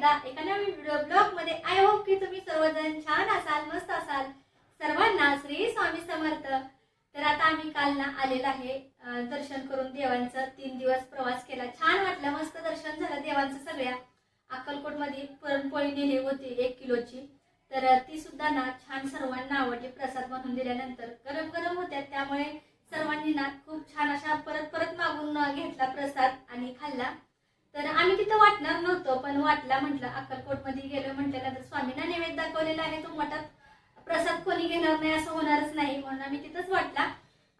एकदा एका नवीन व्हिडिओ ब्लॉगमध्ये आय होप की तुम्ही सर्वजण छान असाल मस्त असाल. सर्वांना श्री स्वामी समर्थ. तर आता आम्ही काल ना आलेलं आहे दर्शन करून देवांचं तीन दिवस प्रवास केला. छान वाटलं मस्त दर्शन झालं देवांचं सगळ्या. अक्कलकोटमध्ये पुरणपोळी नेली होती एक किलोची. तर ती सुद्धा ना छान सर्वांना आवडली प्रसाद म्हणून दिल्यानंतर. गरम गरम होत्या त्यामुळे सर्वांनी ना खूप छान अशा परत परत मागून घेतला प्रसाद आणि खाल्ला. तर आम्ही तिथं वाटणार नव्हतो पण वाटला म्हटलं अक्कलकोटमध्ये गेलो म्हटलं तर स्वामींना नैवेद्य दाखवलेला आहे तो मठात प्रसाद कोणी घेणार नाही असं होणारच नाही. म्हणून आम्ही तिथंच वाटला.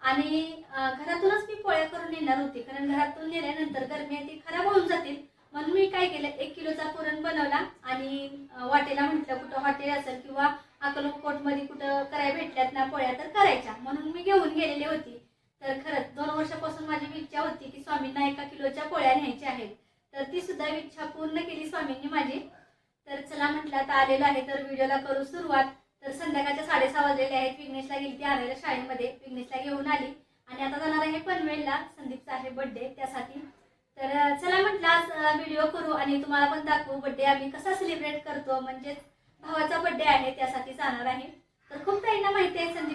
आणि घरातूनच मी पोळ्या करून येणार होती कारण घरातून नेल्यानंतर गरमी आहे ती खराब होऊन जातील. म्हणून मी काय केलं एक किलोचा पुरण बनवला आणि वाटेला म्हटलं कुठं हॉटेल असेल किंवा अक्कलकोटमध्ये कुठं करायला भेटल्यात ना पोळ्या तर करायच्या. म्हणून मी घेऊन गेलेली होती. तर खरंच दोन वर्षापासून माझी इच्छा होती की स्वामींना एका किलोच्या पोळ्या न्यायच्या आहेत. तर ती सुद्धा इच्छा पूर्ण केली स्वामींनी माझी. तर चला म्हटलं आता आलेलं आहे तर व्हिडिओला करू सुरुवात. तर संध्याकाळच्या साडेसहा वाजलेले आहेत. विघ्नेशला गेली ती आणायला शाळेमध्ये. विघ्नेशला घेऊन आली. आणि आता जाणार आहे पनवेलला. संदीपचा आहे बर्थडे त्यासाठी. तर चला म्हटलं आज व्हिडिओ करू आणि तुम्हाला पण दाखवू. बर्थडे आम्ही कसा सेलिब्रेट करतो. म्हणजेच भावाचा बर्थडे आहे त्यासाठी जाणार आहे. तर खूप काहींना माहिती आहे संदीप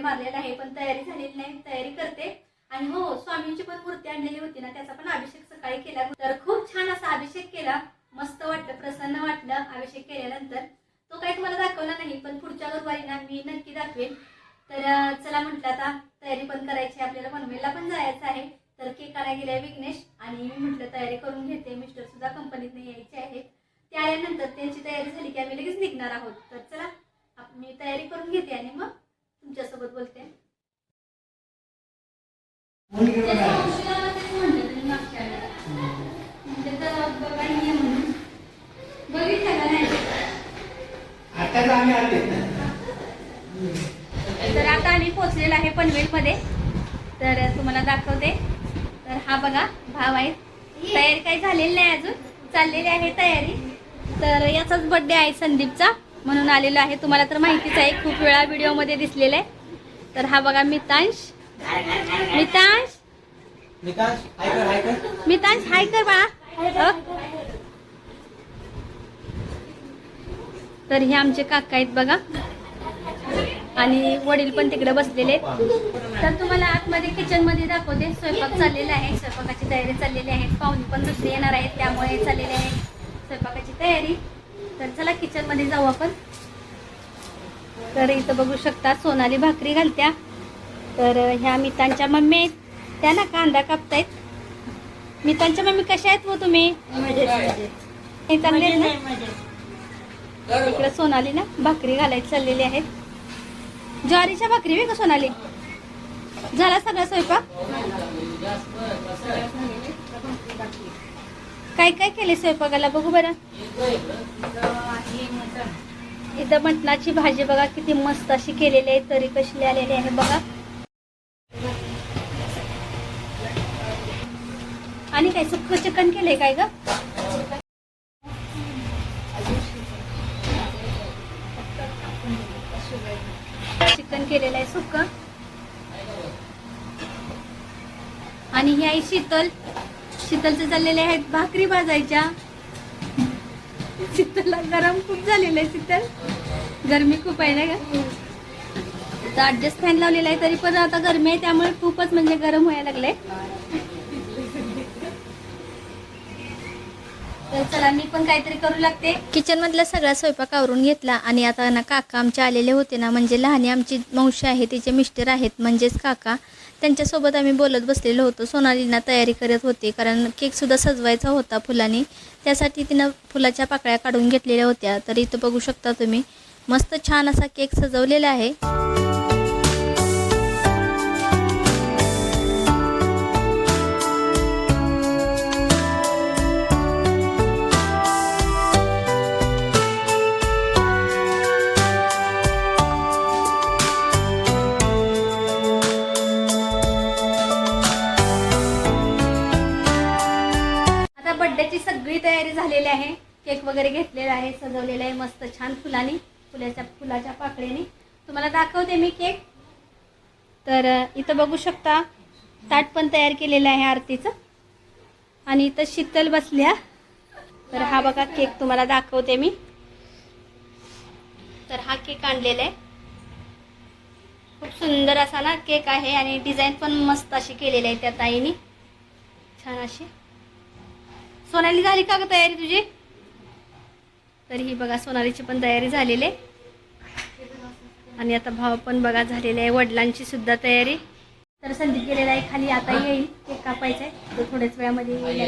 वगैरे आहे पण तयारी झालेली नाही तयारी करते. आणि हो स्वामींची पण मूर्ती आणलेली होती ना त्याचा पण अभिषेक सकाळी केला. तर खूप छान असा अभिषेक केला. मस्त वाटलं प्रसन्न वाटलं अभिषेक केल्यानंतर. तो काही तुम्हाला दाखवला नाही पण पुढच्या गुरुवारी ना मी नक्की दाखवेन. तर चला म्हटलं आता तयारी पण करायची आपल्याला पनवेलला पण जायचं आहे. तर केक आणायला गेलाय विघ्नेश आणि मी म्हटलं तयारी करून घेते. मिस्टर सुद्धा कंपनीत यायचे आहेत. ते आल्यानंतर त्यांची तयारी झाली की आम्ही लगेच निघणार आहोत. तर चला मी तयारी करून घेते आणि मग तुमच्यासोबत बोलते. म्हणजे तर आता आम्ही पोचलेलो आहे पनवेलमध्ये. तर तुम्हाला दाखवते. तर हा बघा भाव आहे. तयारी काही झालेली नाही अजून. चाललेली आहे तयारी. तर याचाच बर्थडे आहे संदीपचा. म्हणून आलेलो आहे. तुम्हाला तर माहितीच आहे खूप वेळा व्हिडिओमध्ये दिसलेला आहे. तर हा बघा मितांश. मितांश. मितांश हाय कर बाळा. अ? तर हे आमचे काका आहेत बघा. आणि वडील पण तिकडे बसलेले आहेत. तर तुम्हाला आतमध्ये किचनमध्ये दाखवते. स्वयंपाक चाललेला आहे. स्वयंपाकाची तयारी चाललेली आहे. पाहुणे पण दुसरे येणार आहेत त्यामुळे चाललेली आहे. स्वयंपाकाची तयारी. तर चला किचनमध्ये जाऊ आपण. तर इथं बघू शकता सोनाली भाकरी घालत्या. तर ह्या मितांच्या मम्मी आहेत. त्या ना कांदा कापतायत. मितांच्या मम्मी कशा आहेत तुम्ही? हे ना? इकडे सोनाली ना भाकरी घालायची चाललेली आहेत. ज्वारीच्या भाकरी वे का सोनाली? झाला सगळा स्वयंपाक? काय काय केले स्वयंपाकाला? बघू बरं. इथं मटणाची भाजी बघा किती मस्त अशी केलेली आहे तरी कशी आलेली आहे बघा. आणि काय सुक्क चिकन केलंय काय ग? चिकन केलेलं आहे सुक्क. आणि ही आई शीतल. शीतलचे चाललेले आहेत भाकरी भाजायच्या. शीतलला गरम खूप झालेलं आहे शीतल. गरमी खूप आहे ना का आता ऍडजस्ट फॅन लावलेला आहे तरी पण आता गरमी आहे त्यामुळे खूपच म्हणजे गरम व्हायला लागलंय. तर चला मी पण काहीतरी करू लागते. किचन मधला सगळा स्वयंपाक आवरून घेतला आणि आता ना काका आमचे आलेले होते ना म्हणजे लहानी आमची मावशी आहे तिचे मिस्टर आहेत म्हणजेच काका. त्यांच्यासोबत आम्ही बोलत बसलेलो होतो. सोनालीना तयारी करत होती कारण केकसुद्धा सजवायचा होता फुलांनी. त्यासाठी तिनं फुलाच्या पाकळ्या काढून घेतलेल्या होत्या. तर इथं बघू शकता तुम्ही मस्त छान असा केक सजवलेला आहे. तयारी आहे. केक वगैरे घेतलेला आहे सजवलेला आहे मस्त छान फुलांनी फुलाच्या फुलाच्या पाकळ्याने तुम्हाला दाखवते मी केक. तर इथं बघू शकता ताट पण तयार केलेलं आहे आरतीचं. आणि इथं शीतल बसल्या. तर हा बघा केक तुम्हाला दाखवते मी. तर हा केक आणलेला आहे. खूप सुंदर असा ना केक आहे आणि डिझाईन पण मस्त अशी केलेली आहे त्या ताईनी. छान अशी. सोनाली झाली का ग तयारी तुझी? तर ही बघा सोनालीची पण तयारी झालेली आहे. आणि आता भाव पण बघा झालेले आहे वडिलांची सुद्धा तयारी. तर संदीप गेलेला आहे खाली आता येईल. केक कापायचा आहे. तो थोड्याच वेळामध्ये येईल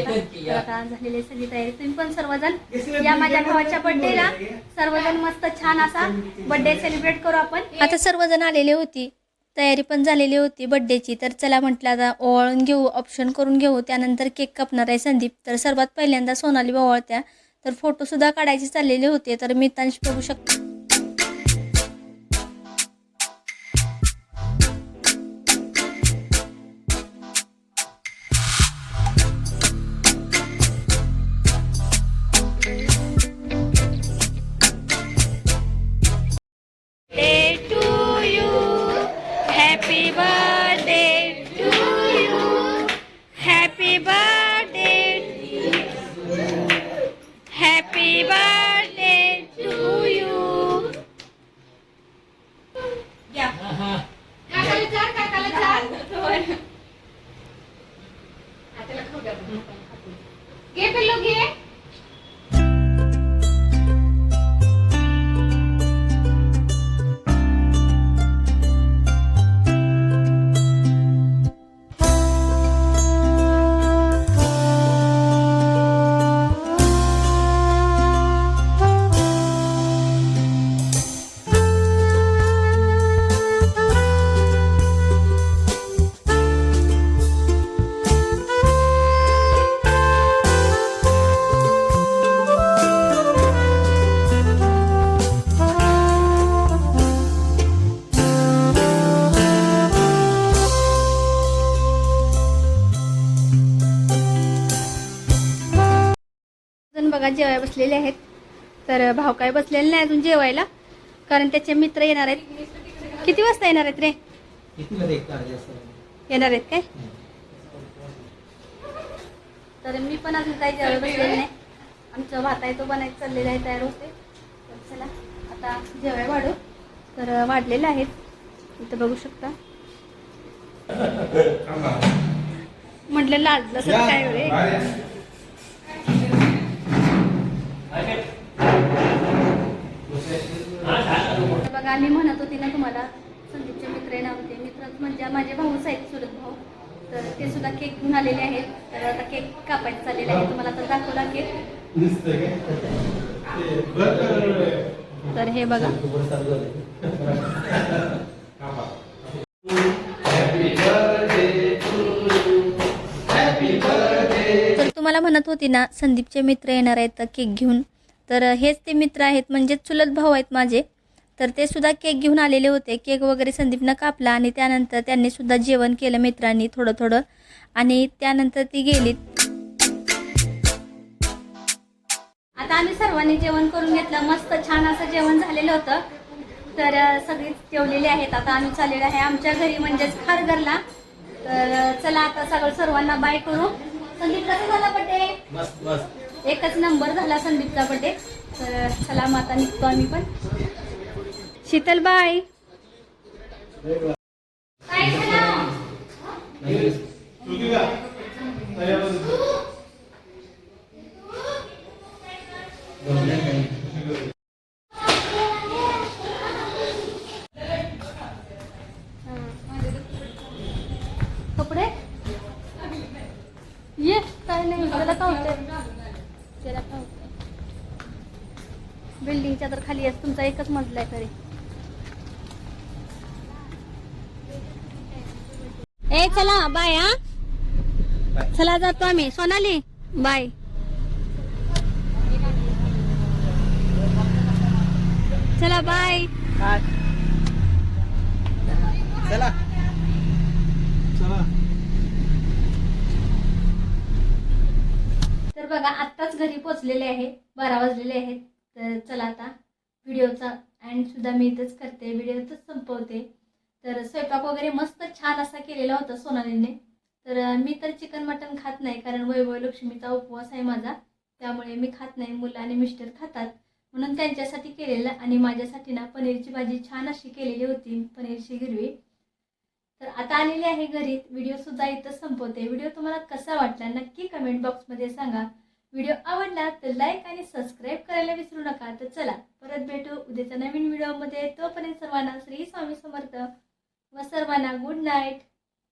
आता. झालेली आहे सगळी तयारी. तुम्ही पण सर्वजण या माझ्या भावाच्या बर्थडेला सर्वजण मस्त छान असा बर्थडे सेलिब्रेट करू आपण. आता सर्वजण आलेले होती. तयारी पण झालेली होती बड्डेची तर चला म्हटलं आता ओवाळून घेऊ ऑप्शन करून घेऊ. त्यानंतर केक कापणार आहे संदीप. तर सर्वात पहिल्यांदा सोनाली ओवाळत्या. तर फोटोसुद्धा काढायचे चाललेले होते. तर मितांश बघू शकतो. बघा जेवाय बसलेले आहेत. तर भाव काय बसलेले नाही अजून जेवायला. कारण त्याचे मित्र येणार आहेत. किती वाजता येणार आहेत रे? येणार आहेत काय? तर मी पण अजून काही जेवायला बसलेले नाही. आमचं भात आहे तो बनायचं चाललेला आहे तयार होते तर चला आता जेवाय वाढू. तर वाढलेले आहेत. इथं बघू शकता. म्हटलं लाजलं सर काय रे? बघा मी म्हणत होती ना तुम्हाला संदीपचे मित्र येणार होते मित्र म्हणजे माझे भाऊच आहेत सुरत भाऊ. तर ते सुद्धा केक घेऊन आलेले आहेत. तर आता केक कापायचं चाललेलं आहे. तुम्हाला तर दाखवला केक तर हे बघा. तर तुम्हाला म्हणत होती ना संदीपचे मित्र येणार आहेत केक घेऊन. तर हेच ते मित्र आहेत म्हणजे चुलत भाऊ आहेत माझे. तर ते सुद्धा केक घेऊन आलेले होते. केक वगैरे संदीपनं कापला आणि त्यानंतर त्यांनी सुद्धा जेवण केलं मित्रांनी थोडं थोडं. आणि त्यानंतर ती गेलीत आता आम्ही सर्वांनी जेवण करून घेतलं. मस्त छान असं जेवण झालेलं होतं. तर अं, सगळीच जेवलेली आहेत. आता आम्ही चाललेलो आहे आमच्या घरी म्हणजेच खारघरला. तर चला आता सगळं सर्वांना बाय करू. संदीप कसा झाला बड्डे एकच नंबर झाला संदीपचा बड्डे तर चला मग आता निघतो आम्ही पण. शीतल बाय कपडे? ये काय नाही त्याला का होते त्याला का होते बिल्डिंगच्या तर खाली आहे तुमचा एकच मजला आहे तरी ए चला बाय हा. चला जातो आम्ही. सोनाली बाय चला बाय चला. चला. तर बघा आत्ताच घरी पोचलेले आहे. बारा वाजलेले आहेत. तर चला आता व्हिडिओचा अँड सुद्धा मी इथंच करते. व्हिडिओतच संपवते. तर स्वयंपाक वगैरे मस्त छान असा केलेला होता सोनालीने. तर मी तर चिकन मटन खात नाही कारण वैभव लक्ष्मीचा उपवास आहे माझा. त्यामुळे मी खात नाही मुलं आणि मिस्टर खातात. म्हणून त्यांच्यासाठी केलेलं आणि माझ्यासाठी ना पनीरची भाजी छान अशी केलेली होती पनीरची हिरवी. तर आता आलेली आहे घरी. व्हिडिओ सुद्धा इथं संपवते. व्हिडिओ तुम्हाला कसा वाटला नक्की कमेंट बॉक्समध्ये सांगा. व्हिडिओ आवडला तर लाईक आणि सबस्क्राईब करायला विसरू नका. तर चला परत भेटू उद्याच्या नवीन व्हिडिओमध्ये तोपर्यंत सर्वांना श्री स्वामी समर्थ. व सर्वांना गुड नाईट